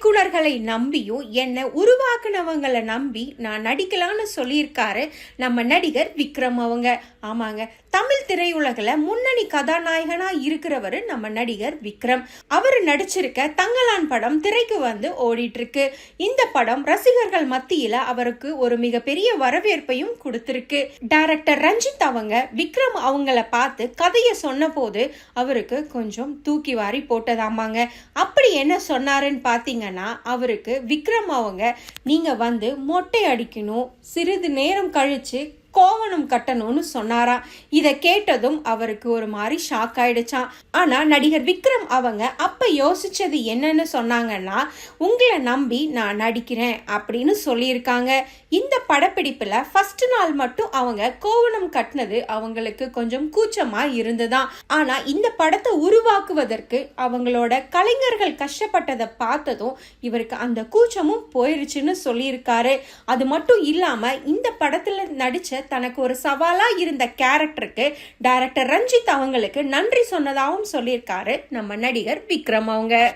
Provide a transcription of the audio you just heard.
இயக்குனர்களை நம்பியும் என்னை உருவாக்குனவங்களை நம்பி நான் நடிக்கலாம்னு சொல்லியிருக்காரு நம்ம நடிகர் விக்ரம் அவங்க. ஆமாங்க. தமிழ் திரையுலகில் முன்னணி கதாநாயகனாக இருக்கிறவர் நம்ம நடிகர் விக்ரம். அவர் நடிச்சிருக்க தங்கலான் படம் திரைக்கு வந்து ஓடிட்டுருக்கு. இந்த படம் ரசிகர்கள் மத்தியில் அவருக்கு ஒரு மிகப்பெரிய வரவேற்பையும் கொடுத்துருக்கு. டைரக்டர் ரஞ்சித் அவங்க விக்ரம் அவங்கள பார்த்து கதையை சொன்னபோது அவருக்கு கொஞ்சம் தூக்கி வாரி போட்டதாமாங்க. அப்படி என்ன சொன்னாருன்னு பார்த்தீங்கன்னா அவருக்கு விக்ரம் அவங்க நீங்க வந்து மொட்டை அடிக்கணும் சிறிது நேரம் கழித்து கோவணம் கட்டணும்னு சொன்னாராம் இதை கேட்டதும் அவருக்கு ஒரு மாதிரி ஷாக் ஆயிடுச்சான் ஆனா நடிகர் விக்ரம் அவங்க அப்ப யோசிச்சது என்னன்னு சொன்னாங்கன்னா உங்களை நம்பி நான் நடிக்கிறேன் அப்படின்னு சொல்லியிருக்காங்க. இந்த படப்பிடிப்புல ஃபர்ஸ்ட் நாள் மட்டும் அவங்க கோவணம் கட்டினது அவங்களுக்கு கொஞ்சம் கூச்சமா இருந்துதான். ஆனா இந்த படத்தை உருவாக்குவதற்கு அவங்களோட கலைஞர்கள் கஷ்டப்பட்டதை பார்த்ததும் இவருக்கு அந்த கூச்சமும் போயிருச்சுன்னு சொல்லியிருக்காரு. அது மட்டும் இல்லாம இந்த படத்துல நடிச்ச தனக்கு ஒரு சவாலா இருந்த கேரக்டருக்கு டைரக்டர் ரஞ்சித் அவங்களுக்கு நன்றி சொன்னதாகவும் சொல்லியிருக்காரு நம்ம நடிகர் விக்ரம் அவங்க.